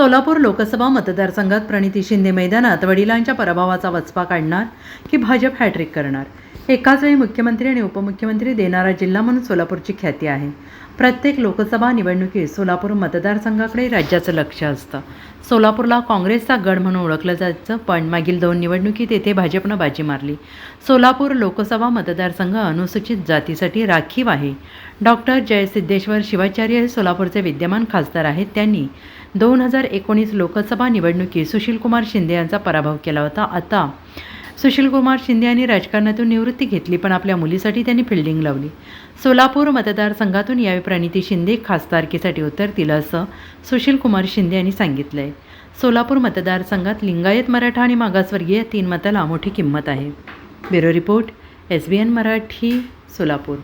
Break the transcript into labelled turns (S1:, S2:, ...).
S1: सोलापूर लोकसभा मतदारसंघात प्रणिती शिंदे मैदानात वडिलांच्या पराभवाचा वचपा काढणार की भाजप हॅट्रिक करणार? एकाच वेळी मुख्यमंत्री आणि उपमुख्यमंत्री देणारा जिल्हा म्हणून सोलापूरची ख्याती आहे. प्रत्येक लोकसभा निवडणुकीत सोलापूर मतदारसंघाकडे राज्याचं लक्ष असतं. सोलापूरला काँग्रेसचा गड म्हणून ओळखलं जायचं पण मागील दोन निवडणुकीत येथे भाजपनं बाजी मारली. सोलापूर लोकसभा मतदारसंघ अनुसूचित जातीसाठी राखीव आहे. डॉक्टर जयसिद्धेश्वर शिवाचार्य हे सोलापूरचे विद्यमान खासदार आहेत. त्यांनी दोन हजार एकोणीस लोकसभा निवडणुकीत सुशीलकुमार शिंदे यांचा पराभव केला होता. आता सुशीलकुमार शिंदे यांनी राजकारणातून निवृत्ती घेतली पण आपल्या मुलीसाठी त्यांनी फिल्डिंग लावली. सोलापूर मतदारसंघातून यावेळी प्रणिती शिंदे खासदारकीसाठी उतरतील असं सुशीलकुमार शिंदे यांनी सांगितलं आहे सोलापूर मतदारसंघात लिंगायत मराठा आणि मागासवर्गीय तीन मताला मोठी किंमत आहे. Bureau report S B N Marathi Solapur.